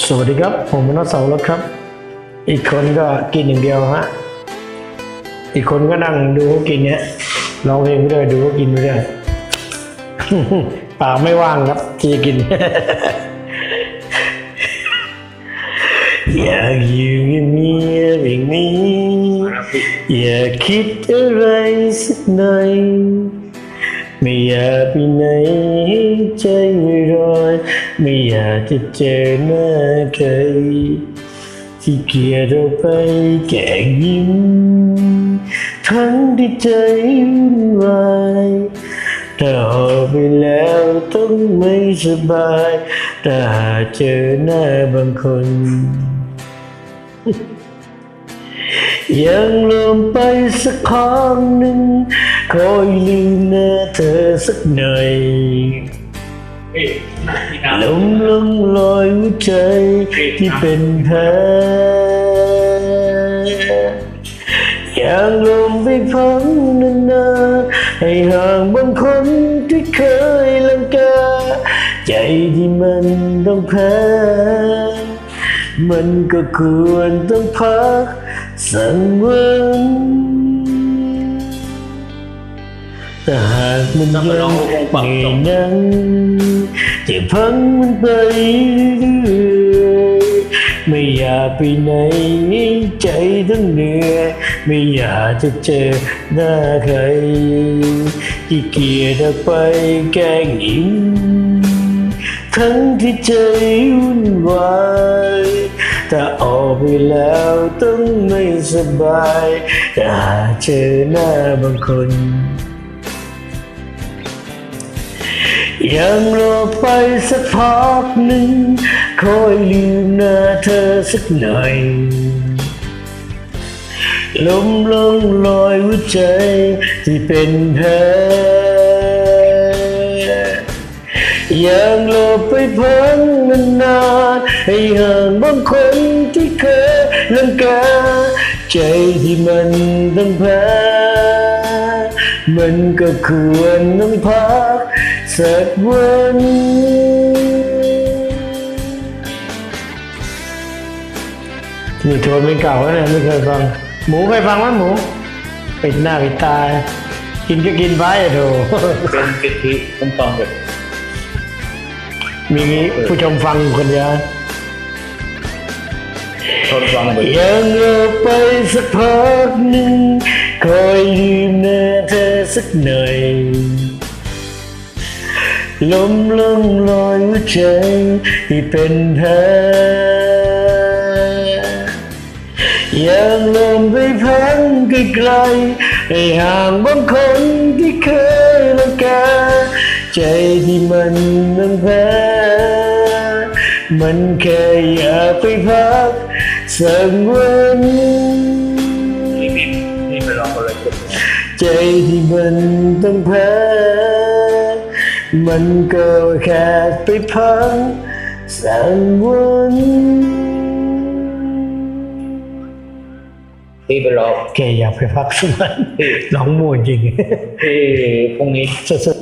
สวัสดีครับ ผมนัสเสารถครับ อีกคนก็กินอย่างเดียวฮะ อีกคนก็นั่งดูเขากินเนี้ยร้องเพลงไปด้วยดูเขากินไปด้วยปากไม่ว่างครับที่จะกิน อยากอยู่เงียบๆอย่างนี้ อย่าคิดอะไรสักหน่อยไม่อยากไปไหนให้ใจไม่รอย ไม่อยากจะเจอหน้าใครที่เกลียดเราไปแก่ยิ้ม ทั้งที่ใจวุ่นวายถ้าออกไปแล้วต้องไม่สบายถ้าหาเจอหน้าบางคน ยังลืมไปสักครั้งหนึ่งคอยลืมหน้าเธอสักหน่อย หลงลงลอยหัวใจที่เป็นแพ้ยังลมไปพังนานๆให้ห่างบางคนที่เคยลังกา ใจที่มันต้องแพ้มันก็ควรต้องพักสังเวน แต่หากมันยังไม่นั่งจะพังมันไปเรื่อยไม่อยากไปไหนใจต้องเหนื่อยไม่อยากจะเจอหน้าใครที่เกียจไปแกล้งยิ้มทั้งที่ใจวุ่นวายแต่ออกไปแล้วต้องไม่สบายแต่หากเจอหน้าบางคน ยังรอไปสักพักหนึ่งคอยลืมหน้าเธอสักหน่อยลมลงลอยหัวใจที่เป็นแพ้ยังหลบไปพังนานๆให้ห่างบางคนที่เคยลังกาใจที่มันต้องแพ้ มันก็ควรต้องพักสักวันนี่โทนเป็นเก่าแล้วเนี่ยไม่เคยฟัง หมูเคยฟังไหมหมู ปิดหน้าปิดตา กินก็กินไปอะโถำเป็นเป็นที่ผมฟังแบบมีผู้ชมฟังอยู่คนเดียวทนฟังแบบยังรอไปสักพักหนึ่งคอยลืมหน้าเธอ สักหน่อยลมลงลอยหัวใจที่เป็นแพ้ยังลมไปพังไกลๆให้ห่างบางคนที่เคยลังกาใจที่มันนั้นแพ้มันแค่อยากไปพักสักวันนี่ ใจที่มันต้องแพ้มันก็แค่ไปพักสักวันพี่ไปลองแกอยากไปพักสักวันพี่น้องมูจริงพี่พรุ่งนี้สุดๆ